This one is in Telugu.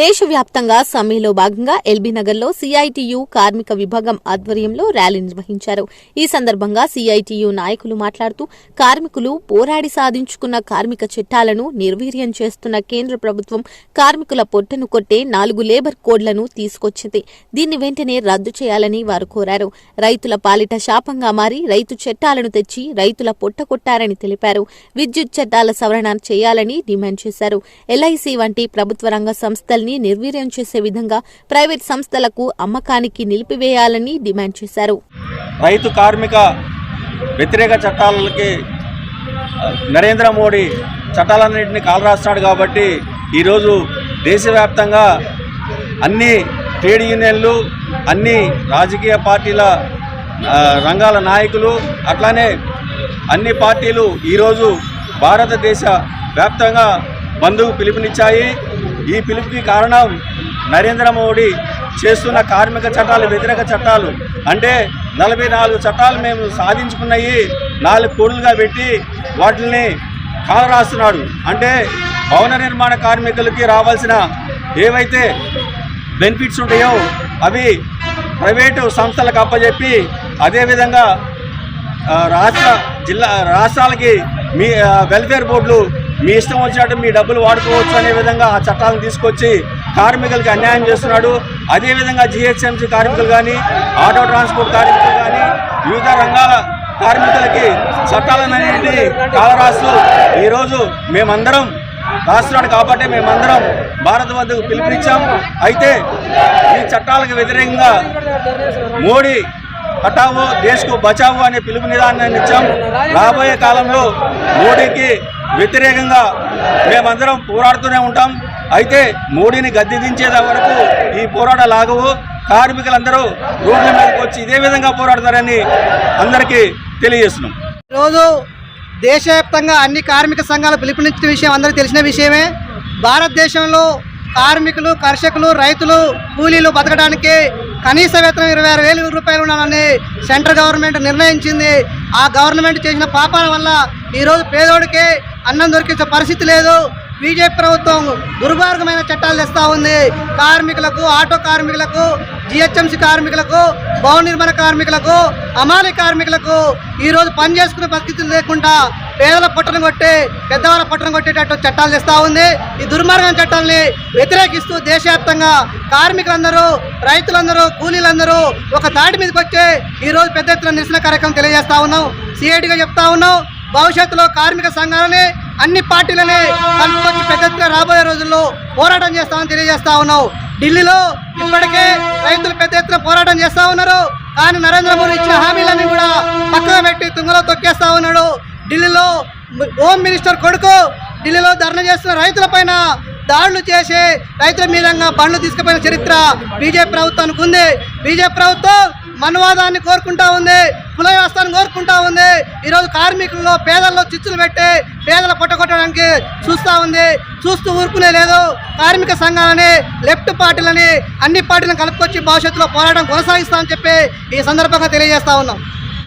దేశవ్యాప్తంగా సమ్మెలో భాగంగా ఎల్బీ నగర్లో సిఐటియు కార్మిక విభాగం ఆధ్వర్యంలో ర్యాలీ నిర్వహించారు. ఈ సందర్భంగా సిఐటియు నాయకులు మాట్లాడుతూ కార్మికులు పోరాడి సాధించుకున్న కార్మిక చట్టాలను నిర్వీర్యం చేస్తున్న కేంద్ర ప్రభుత్వం కార్మికుల పొట్టను కొట్టే నాలుగు లేబర్ కోడ్లను తీసుకొచ్చింది. దీన్ని వెంటనే రద్దు చేయాలని వారు కోరారు. రైతుల పాలిట శాపంగా మారి రైతు చట్టాలను తెచ్చి రైతుల పొట్ట కొట్టారని తెలిపారు. విద్యుత్ చట్టాల సవరణ చేయాలని డిమాండ్ చేశారు. ఎల్ఐసి వంటి ప్రభుత్వ రంగ సంస్థల్ని నిర్వీర్యం చేసే విధంగా ప్రైవేట్ సంస్థలకు అమ్మకానికి నిలిపివేయాలని డిమాండ్ చేశారు. రైతు కార్మిక వ్యతిరేక చట్టాలకి నరేంద్ర మోడీ చట్టాలన్నింటినీ కాలరాస్తున్నాడు కాబట్టి ఈరోజు దేశవ్యాప్తంగా అన్ని ట్రేడ్ యూనియన్లు అన్ని రాజకీయ పార్టీల రంగాల నాయకులు అట్లానే అన్ని పార్టీలు ఈరోజు భారతదేశ వ్యాప్తంగా బంధుకు పిలుపునిచ్చాయి. ఈ పిలుపుకి కారణం నరేంద్ర మోడీ చేస్తున్న కార్మిక చట్టాలు వ్యతిరేక చట్టాలు. అంటే నలభై నాలుగు చట్టాలు మేము సాధించుకున్నాయి నాలుగు కోడులుగా పెట్టి వాటిని కాలరాస్తున్నాడు. అంటే భవన నిర్మాణ కార్మికులకి రావాల్సిన ఏవైతే బెనిఫిట్స్ ఉంటాయో అవి ప్రైవేటు సంస్థలకు అప్పచెప్పి అదేవిధంగా రాష్ట్ర జిల్లా రాష్ట్రాలకి మీ వెల్ఫేర్ బోర్డులు మీ ఇష్టం వచ్చినట్టు మీ డబ్బులు వాడుకోవచ్చు అనే విధంగా ఆ చట్టాలను తీసుకొచ్చి కార్మికులకి అన్యాయం చేస్తున్నాడు. అదేవిధంగా జిహెచ్ఎంసీ కార్మికులు కానీ ఆటో ట్రాన్స్పోర్ట్ కార్మికులు కానీ వివిధ రంగాల కార్మికులకి చట్టాలను అనేది కాలరాస్తూ ఈరోజు మేమందరం రాస్తున్నాడు కాబట్టి మేమందరం భారత వద్దకు పిలుపునిచ్చాం. అయితే ఈ చట్టాలకు వ్యతిరేకంగా మోడీ హఠావో దేశ్కు బచావో అనే పిలుపు నిదానాన్ని ఇచ్చాం. రాబోయే కాలంలో మోడీకి వ్యతిరేకంగా మేమందరం పోరాడుతూనే ఉంటాం. అయితే మోడీని గద్దె దించేది వరకు ఈ పోరాట లాగవు. కార్మికులందరూ రోడ్ల మీదకి వచ్చి ఇదే విధంగా పోరాడతారని అందరికీ తెలియజేస్తున్నాం. ఈరోజు దేశవ్యాప్తంగా అన్ని కార్మిక సంఘాలు పిలుపునిచ్చిన విషయం అందరికీ తెలిసిన విషయమే. భారతదేశంలో కార్మికులు కర్షకులు రైతులు కూలీలు బతకడానికి కనీస వేతనం ఇరవై ఆరు వేల రూపాయలు ఉండాలని సెంట్రల్ గవర్నమెంట్ నిర్ణయించింది. ఆ గవర్నమెంట్ చేసిన పాపాల వల్ల ఈరోజు పేదోడికి అన్నం దొరికించే పరిస్థితి లేదు. బీజేపీ ప్రభుత్వం దుర్మార్గమైన చట్టాలు తెస్తూ ఉంది. కార్మికులకు ఆటో కార్మికులకు జిహెచ్ఎంసీ కార్మికులకు భవన నిర్మాణ కార్మికులకు అమాలి కార్మికులకు ఈరోజు పని చేసుకునే పరిస్థితులు లేకుండా పేదల పొట్టను కొట్టి పెద్దవాళ్ళ పట్టణం కొట్టేటట్టు చట్టాలు తెస్తా ఉంది. ఈ దుర్మార్గం చట్టాలని వ్యతిరేకిస్తూ దేశవ్యాప్తంగా కార్మికులందరూ రైతులందరూ కూలీలందరూ ఒక దాటి మీదకి వచ్చి ఈరోజు పెద్ద ఎత్తున నిరసన కార్యక్రమం తెలియజేస్తా ఉన్నాం. సిఐటిగా చెప్తా ఉన్నాం. భవిష్యత్తులో కార్మిక సంఘాలని అన్ని పార్టీలని కలుపుకొచ్చి పెద్ద ఎత్తున రాబోయే రోజుల్లో పోరాటం చేస్తామని తెలియజేస్తా ఉన్నాం. ఢిల్లీలో ఇప్పటికే రైతులు పెద్ద ఎత్తున పోరాటం చేస్తా ఉన్నారు. కానీ నరేంద్ర మోడీ ఇచ్చిన హామీలన్నీ కూడా పక్కన పెట్టి తుంగలో తొక్కేస్తా ఉన్నాడు. ఢిల్లీలో హోమ్ మినిస్టర్ కొడుకు ఢిల్లీలో ధర్నా చేస్తున్న రైతులపైన దాడులు చేసి రైతుల మీదంగా బండ్లు తీసుకుపోయిన చరిత్ర బీజేపీ ప్రభుత్వానికి ఉంది. బీజేపీ ప్రభుత్వం మనవాదాన్ని కోరుకుంటా ఉంది. కుల వ్యవస్థను కోరుకుంటా ఉంది. ఈరోజు కార్మికుల్లో పేదల్లో చిచ్చులు పెట్టి పేదల కొట్టగొట్టడానికి చూస్తూ ఉంది. చూస్తూ ఊరుకునే లేదు. కార్మిక సంఘాలని లెఫ్ట్ పార్టీలని అన్ని పార్టీలను కలుపుకొచ్చి భవిష్యత్తులో పోరాటం కొనసాగిస్తామని చెప్పి ఈ సందర్భంగా తెలియజేస్తా ఉన్నాం.